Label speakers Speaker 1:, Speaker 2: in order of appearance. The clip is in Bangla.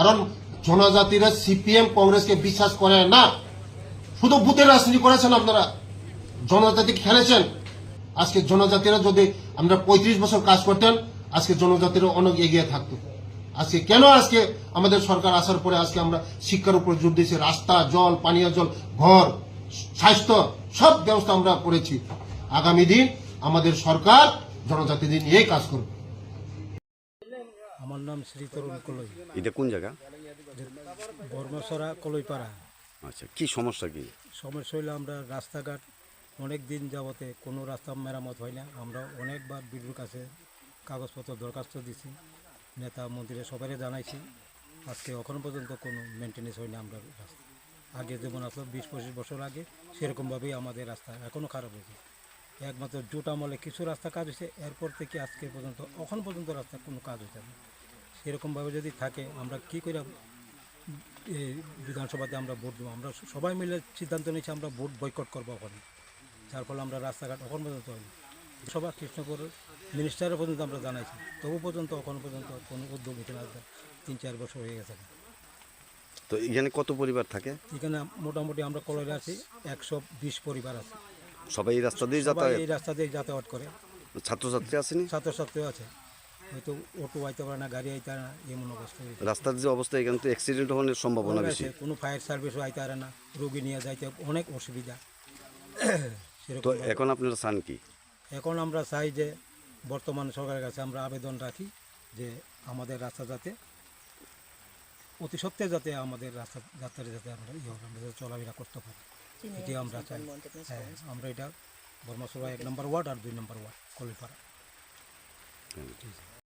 Speaker 1: কারণ জনজাতিরা সিপিএম কংগ্রেসকে বিশ্বাস করে না। শুধু বুথের রাজনীতি করেছেন আপনারা। জনজাতি খেলেছেন। আজকে জনজাতিরা যদি আমরা পঁয়ত্রিশ বছর কাজ করতেন, আজকে জনজাতিরা অনেক এগিয়ে থাকতো। আজকে কেন আজকে আমাদের সরকার আসার পরে আজকে আমরা শিক্ষার উপর জোর দিয়েছি? রাস্তা, জল, পানীয় জল, ঘর, স্বাস্থ্য, সব ব্যবস্থা আমরা করেছি। আগামী দিন আমাদের সরকার জনজাতিদের নিয়েই কাজ করবে।
Speaker 2: আমার নাম শ্রী তরুণ কলই।
Speaker 3: এটা কোন জায়গা?
Speaker 2: বর্মসরা কলইপাড়া।
Speaker 3: আচ্ছা কি সমস্যা কি?
Speaker 2: সমস্যা হইলে আমরা রাস্তাঘাট অনেক দিন যাবতে কোনো রাস্তা মেরামত হয় না। আমরা অনেকবার বিদ্যুৎ কাছে কাগজপত্র দরখাস্ত দিছি। নেতা মন্ত্রী সবাই জানাইছি আজকে এখনও পর্যন্ত কোনো মেনটেন্যান্স হয় না আমরা রাস্তা। আগে যেমন আসলো বিশ পঁচিশ বছর আগে সেরকমভাবেই আমাদের রাস্তা এখনও খারাপ হয়েছে। একমাত্র জোট আমলে কিছু রাস্তা কাজ হয়েছে এরপর থেকে আজকে পর্যন্ত এখন পর্যন্ত রাস্তা কোনো কাজ হচ্ছে না। সেরকমভাবে যদি থাকে আমরা কি করে এই বিধানসভাতে আমরা ভোট দেবো? আমরা সবাই মিলে সিদ্ধান্ত নিয়েছি আমরা ভোট বয়কট করব ওখানে যার ফলে আমরা রাস্তাঘাট এখন পর্যন্ত হয়নি। সভা কৃষ্ণপুর মিনিস্টারও পর্যন্ত আমরা জানাইছি। তবু পর্যন্ত এখন পর্যন্ত কোনো উদ্যোগ নিতে না তিন চার বছর হয়ে গেছে।
Speaker 3: তো এখানে কত পরিবার থাকে?
Speaker 2: এখানে মোটামুটি আমরা কলেজে আছি একশো বিশ পরিবার আছে।
Speaker 3: সবাই এই রাস্তা দিয়ে যাতায়াত?
Speaker 2: এই রাস্তা দিয়ে যাতায়াত করে।
Speaker 3: ছাত্রছাত্রী আসেনি?
Speaker 2: ছাত্রছাত্রী আছে। হয়তো অটো আইতে পারে না গাড়ি আইতে পারে না এমন অবস্থা হয়েছে।
Speaker 3: রাস্তার যে অবস্থা এখানে তো অ্যাক্সিডেন্ট হওয়ার সম্ভাবনা বেশি।
Speaker 2: আছে, কোনো ফায়ার সার্ভিসও আইতে পারে না রোগী নিয়ে যাইতে অনেক অসুবিধা।
Speaker 3: তো
Speaker 2: সেরকম
Speaker 3: এখন আপনারা চান কি?
Speaker 2: এখন আমরা চাই যে বর্তমান সরকারের কাছে আমরা আবেদন রাখি যে আমাদের রাস্তা যাতে অতি সত্ত্বে যাতে আমাদের রাস্তা যাত্রায় যাতে আমরা ইয়ে হবে, আমরা যাতে চলাফেরা করতে পারি। এটি আমরা চাই। হ্যাঁ আমরা এটা বর্মাসভা এক নম্বর ওয়ার্ড আর দুই নম্বর ওয়ার্ড কলিপাড়া।
Speaker 3: হ্যাঁ।
Speaker 2: ঠিক আছে।